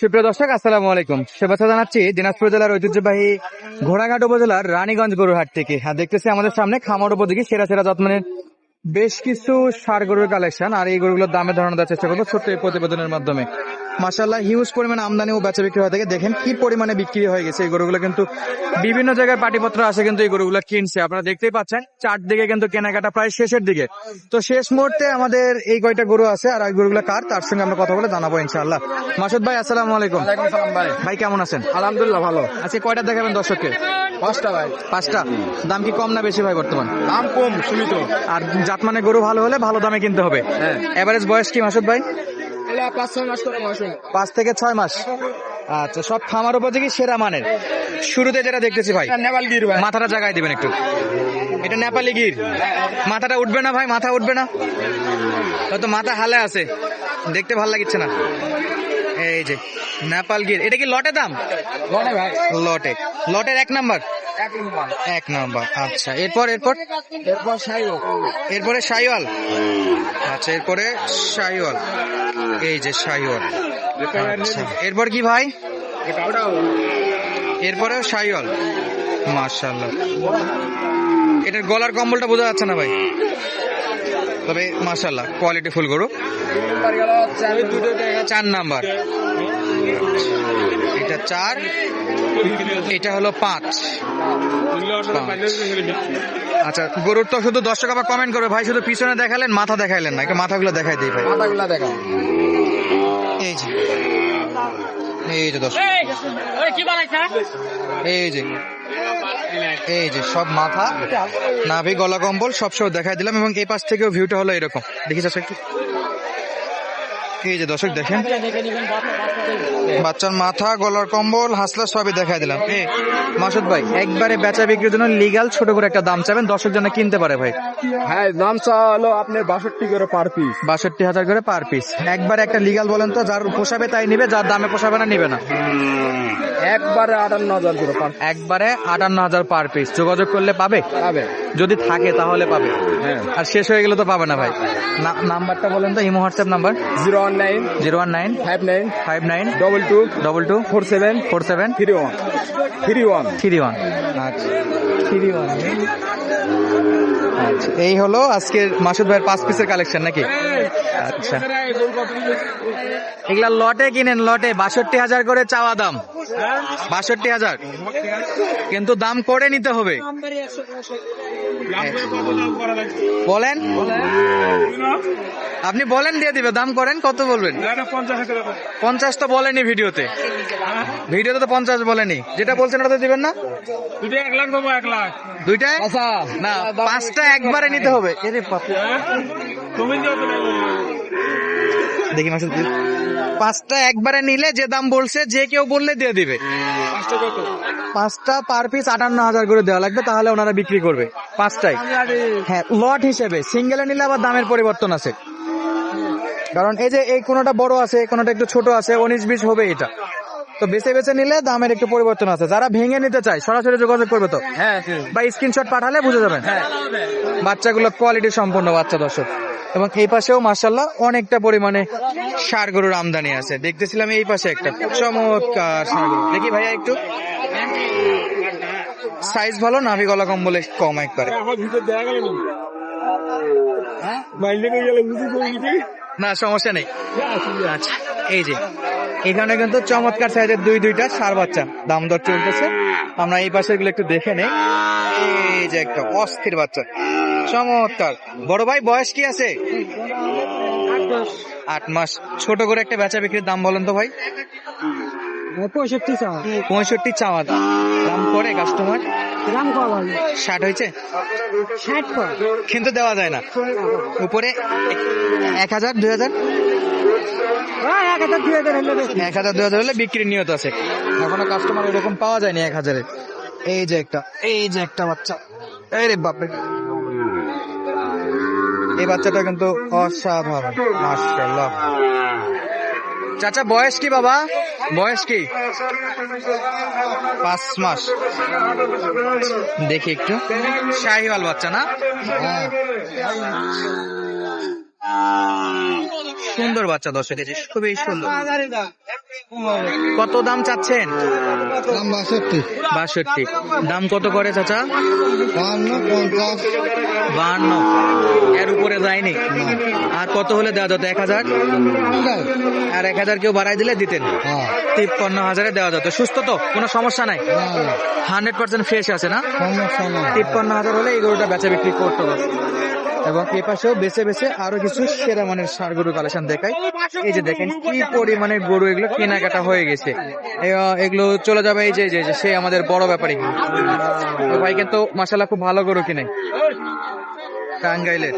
সুপ্রিয় দর্শক, আসসালামু আলাইকুম। শুভেচ্ছা জানাচ্ছি দিনাজপুর জেলার ঐতিহ্যবাহী ঘোড়াঘাট উপজেলার রানীগঞ্জ গরুহাট থেকে। হ্যাঁ দেখতেছি আমাদের সামনে খামার উপযোগী, সেরা সেরা যত্নের বেশ কিছু সার গরুর কালেকশন আর এই গরুগুলোর দামে ধারণা দেওয়ার চেষ্টা করব ছোট্ট এই প্রতিবেদনের মাধ্যমে। মাসাল্লাহ হিউজ পরিমাণে আমদানি ও বেচা বিক্রি হয়ে। থাকে দেখেন কি পরিমাণে বিক্রি হয়ে গেছে এই গরুগুলো কিন্তু। বিভিন্ন জায়গায় পাটিপত্র আসে কিন্তু এই গরুগুলো কিনছে। আপনারা দেখতেই পাচ্ছেন চারদিকে কিন্তু কেনাকাটা প্রায় শেষের দিকে। তো শেষ মুহূর্তে আমাদের এই কয়টা গরু আছে আর এই গরুগুলো কার তার সঙ্গে আমরা কথা বলে জানাব ইনশাআল্লাহ। মাসুদ ভাই আসসালামু আলাইকুম। ভাই। কেমন আছেন? আলহামদুলিল্লাহ ভালো। আজকে কয়টা দেখাবেন দর্শককে? পাঁচটা ভাই। পাঁচটা। দাম কি কম না বেশি ভাই বর্তমান? দাম কম সীমিত। আর জাতমানে গরু ভালো হলে ভালো দামে কিনতে হবে। হ্যাঁ। এভারেজ বয়স কি মাসুদ ভাই? পাঁচ ছয় মাস করে বয়স হয়। পাঁচ থেকে ছয় মাস? আচ্ছা সব খামার উপযোগী সেরা মানের। শুরুতে যেটা দেখতেছি ভাই নেপাল গির ভাই। মাথাটা জাগায় দিবেন একটু। এটা নেপালি গির। মাথাটা উঠবে না ভাই মাথা উঠবে না। হয়তো মাথা হালে আছে। দেখতে ভালো লাগছে না। এই যে নেপাল গির। এটা কি লটে দাম? ভাই। লটে। লটের এক নাম্বার। এক নম্বর এক নাম্বার। আচ্ছা এরপর এরপর? এরপর এরপরে শাইওয়াল আচ্ছা এরপরে শাইওয়াল এই যে শাইওয়াল আচ্ছা এরপর কি ভাই? এরপরেও শাইওয়াল মার্শাল্লাহ এটার গলার কম্বলটা বোঝা যাচ্ছে না ভাই। তবে মার্শাল্লাহ কোয়ালিটি ফুল গরু। চার নাম্বার। এটা চার এটা হলো পাঁচ। আচ্ছা গরুর তো শুধু দর্শক আবার কমেন্ট করবে ভাই শুধু পিছনে দেখালেন মাথা দেখাইলেন না একটু মাথাগুলো দেখাই দিই ভাই। মাথাগুলা দেখা এই যে এই যে দর্শক। এই যে এই যে সব মাথা নাভি গলা কম্বল সব সব দেখাই দিলাম এবং এই পাশ থেকেও ভিউটা হলো এরকম। দেখি চাষ একটু। এই যে দর্শক দেখেন। বাচ্চার মাথা গলার কম্বল হাসলা সবই দেখাই দিলাম। মাসুদ ভাই একবারে বেচা বিক্রির জন্য লিগাল ছোট করে একটা দাম চাবেন দর্শক জন্য কিনতে পারে ভাই। হ্যাঁ দাম চা হলো আপনার বাষট্টি করে পার পিস বাষট্টি হাজার করে পার পিস একবার একটা লিগাল বলেন তো যার পোষাবে তাই নিবে যার দামে পোষাবে না নিবে না। একবারে আটান্ন হাজার করে পার একবারে আটান্ন হাজার পার পিস যোগাযোগ করলে পাবে? পাবে। যদি থাকে তাহলে পাবে। হ্যাঁ। আর শেষ হয়ে গেলে তো পাবে না ভাই। নাম্বারটা বলেন তো imo WhatsApp number. Zero one nine zero one nine five nine five nine double two double two four seven four seven three one. Three one. Three one. আচ্ছা। Three one. এই হলো আজকের মাসুদ ভাইয়ের পাঁচ পিসের কালেকশন নাকি? আচ্ছা। এগুলা লটে কিনেন লটে। বাষট্টি হাজার করে চাওয়া দাম। বাষট্টি হাজার। কিন্তু দাম করে নিতে হবে। বলেন। আপনি বলেন দিয়ে দিবে। দাম করেন কত বলবেন? পঞ্চাশ তো বলেনি ভিডিওতে। ভিডিওতে তো পঞ্চাশ বলেনি। যেটা বলছেন ওটা তো দিবেন না? দুইটায় আচ্ছা। না পাঁচটা একবারে নিতে হবে। দেখি মাসুদ পাঁচটা একবারে নিলে যে দাম বলছে যে কেউ বললে দিয়ে দিবে। পাঁচটা পার পিস আটান্ন হাজার করে দেওয়া লাগবে তাহলে ওনারা বিক্রি করবে পাঁচটাই হ্যাঁ লট হিসেবে সিঙ্গেলে নিলে আবার দামের পরিবর্তন আছে। কারণ এই যে এই কোনোটা বড় আছে কোনোটা একটু ছোট আছে উনিশ বিশ হবে এটা। তো বেছে বেছে নিলে দামের একটু পরিবর্তন আছে। যারা ভেঙে নিতে চায় সরাসরি যোগাযোগ করবে তো? হ্যাঁ বা স্ক্রিনশট পাঠালে বুঝে যাবেন। বাচ্চাগুলো কোয়ালিটি সম্পূর্ণ বাচ্চা দর্শক। এবং এই পাশেও মার্শাল্লাহ অনেকটা পরিমাণে সার গরুর আমদানি আছে। দেখতেছিলাম এই পাশে একটা। চমৎকার ষাঁড় গরু। দেখি ভাইয়া একটু। সাইজ ভালো নাভি গলা কম্বলে কম একবারে। না সমস্যা নেই। আচ্ছা এই যে এখানে কিন্তু চমৎকার সাইজের দুই দুইটা সার বাচ্চা। দাম দর চলতেছে। আমরা এই পাশেরগুলো একটু দেখে নেই। এই যে একটা অস্থির বাচ্চা। চমৎকার। বড় ভাই বয়স কি আছে? আট মাস। ছোট করে একটা বেচা বিক্রির দাম বলেন তো ভাই। পঁয়ষট্টি চা পঁয়ষট্টি চাওয়া দাম। করে কাস্টমার গ্রাম কল ষাট হয়েছে? ষাট কিন্তু দেওয়া যায় না। উপরে এক হাজার দুই হাজার? এক হাজার দুই হাজার হলে এক হাজার দুই হাজার হলে বিক্রির নিয়ত আছে। এখনও কাস্টমার এরকম পাওয়া যায়নি এক হাজারের এই যে একটা এই যে একটা বাচ্চা। এই রে বাপরে। এই বাচ্চাটা কিন্তু অসাধারণ। মাশাআল্লাহ। চাচা বয়স কি বাবা? বয়স কি? পাঁচ মাস। দেখি একটু। শাহিওয়াল বাচ্চা না? সুন্দর বাচ্চা এই যে খুবই সুন্দর। কত দাম চাচ্ছেন? বাষট্টি। দাম কত করে চাচা? বাহান্ন এর উপরে যায়নি? আর কত হলে দেওয়া যেত? এক হাজার? আর এক হাজার কেউ বাড়াই দিলে দিতেন। তিপ্পান্ন হাজারে দেওয়া যেত। সুস্থ তো? কোনো সমস্যা নাই? হান্ড্রেড পার্সেন্ট ফ্রেশ আছে না? তিপ্পান্ন হাজার হলে এই গরুটা বেচা বিক্রি করতে। এবং এ পাশেও বেছে বেছে আরও কিছু সেরা মানের সার গরু কালেকশন দেখায়। এই যে দেখেন কি পরিমাণে গরু এগুলো কেনাকাটা হয়ে গেছে। এগুলো চলে যাবে এই যে যে- সে আমাদের বড় ব্যাপারী। তো ভাই কিন্তু মাসাল্লাহ খুব ভালো গরু কিনে। টাঙ্গাইলের।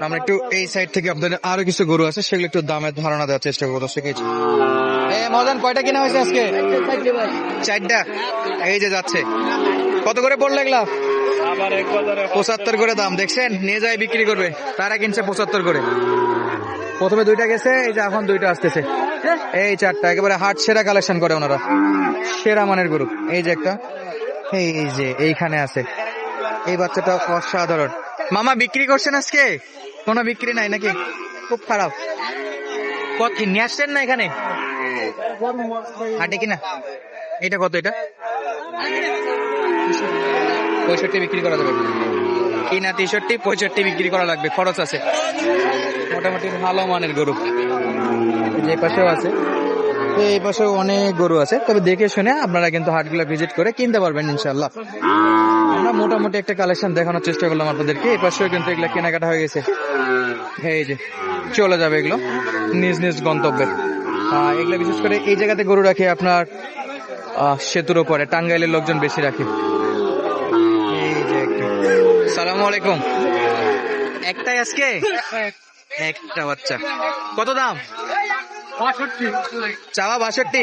আমরা একটু এই সাইড থেকে আপনাদের আরও কিছু গরু আছে, সেগুলো একটু দামের ধারণা দেওয়ার চেষ্টা করব। শিখেছি মজান কয়টা কিনা হয়েছে আজকে? চারটা। এই যে যাচ্ছে। কত করে পড়ল পঁচাত্তর করে দাম। দেখছেন? নিয়ে যায়, বিক্রি করবে। তারা কিনছে পঁচাত্তর করে। প্রথমে দুইটা গেছে, এই যে এখন দুইটা আসতেছে। এই চারটা, একেবারে হাট সেরা কালেকশন করে ওনারা। সেরা মানের গরু। এই যে একটা। এই যে এইখানে আছে। এই বাচ্চাটা অসাধারণ। মামা, বিক্রি করছেন আজকে? কোনো বিক্রি নাই নাকি? খুব খারাপ। নিয়ে আসছেন না এখানে? হাটে কিনা? এটা কত এটা? পঁয়ষট্টি বিক্রি করা যাবে। কিনা তেষট্টি, পঁয়ষট্টি বিক্রি করা লাগবে, খরচ আছে। মোটামুটি ভালো মানের গরু। যে পাশেও আছে, তো এই পাশেও অনেক গরু আছে। তবে দেখে শুনে আপনারা কিন্তু হাটগুলো ভিজিট করে কিনতে পারবেন ইনশাল্লাহ আমরা মোটামুটি একটা কালেকশন দেখানোর চেষ্টা করলাম আপনাদেরকে। এই পাশেও কিন্তু এগুলো কেনাকাটা হয়ে গেছে। এই যে, চলে যাবে এগুলো। নিজ নিজ গন্তব্যে। এগুলো বিশেষ করে এই জায়গাতে গরু রাখে আপনার আহ, সেতুর ওপরে টাঙ্গাইলের লোকজন বেশি রাখে। সালাম আলাইকুম। একটাই আজকে? একটা বাচ্চা। কত দাম? চাওয়া বাষট্টি।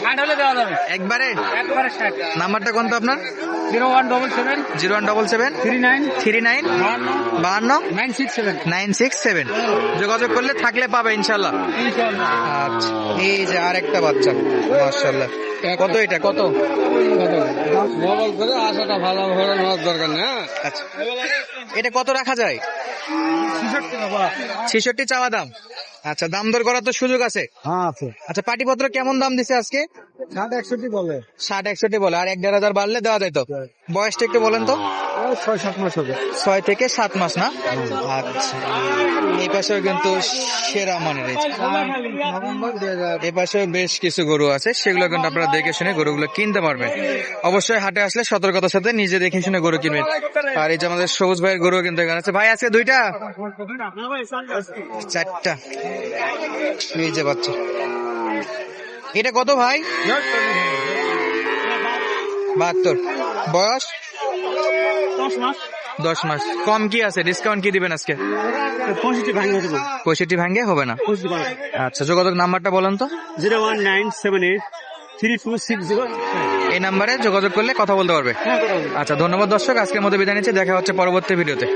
ষাট হলে দেওয়া যাবে। একবারে? একবারে ষাট। নাম্বারটা কোনটা আপনার? Zero one double seven. Zero one double seven. Three nine. Three nine. বাহান্ন। বাহান্ন। Nine six seven. Nine six seven. যোগাযোগ করলে থাকলে পাবে ইনশাল্লাহ। ইনশাল্লাহ আচ্ছা। এই যে আর একটা বাচ্চা মার্শাল্লাহ কত এটা? কত? মোবাইল করে আসাটা ভালো ভালো নেওয়ার দরকার না আচ্ছা। এটা কত রাখা যায়? ছেষট্টি চাওয়া দাম। আচ্ছা দাম দর করার তো সুযোগ আছে? হ্যাঁ আছে। আচ্ছা পাটিপত্র কেমন দাম দিছে আজকে? ষাট একষট্টি বলে। ষাট একষট্টি বলে আর এক দেড় হাজার বাড়লে দেওয়া যায় তো বয়সটা একটু বলেন তো। ছয় সাত মাস হবে। ছয় থেকে সাত মাস না? আচ্ছা। এই পাশেও কিন্তু সেরা মানের এই পাশেও বেশ কিছু গরু আছে সেগুলো কিন্তু আপনারা দেখে শুনে গরুগুলো কিনতে পারবেন। অবশ্যই হাটে আসলে সতর্কতার সাথে নিজে দেখে শুনে গরু কিনবেন। আর এই যে আমাদের সবুজ ভাইয়ের গরু কিন্তু এখানে আছে। ভাই আছে দুইটা? চারটা। এই যে বাচ্চা। এটা কত ভাই? বাহাত্তর। বয়স? দশ মাস। কম কি আছে? ডিসকাউন্ট কি দিবেন আজকে? পঁয়ষট্টি ভাঙে পঁয়ষট্টি ভাঙ্গে হবে না? আচ্ছা যোগাযোগ নাম্বারটা বলেন তো। Zero one nine seven eight three two six zero. এই নাম্বারে যোগাযোগ করলে কথা বলতে পারবে। আচ্ছা ধন্যবাদ দর্শক। আজকের মতো বিদায় নিচ্ছি। দেখা হচ্ছে পরবর্তী ভিডিওতে।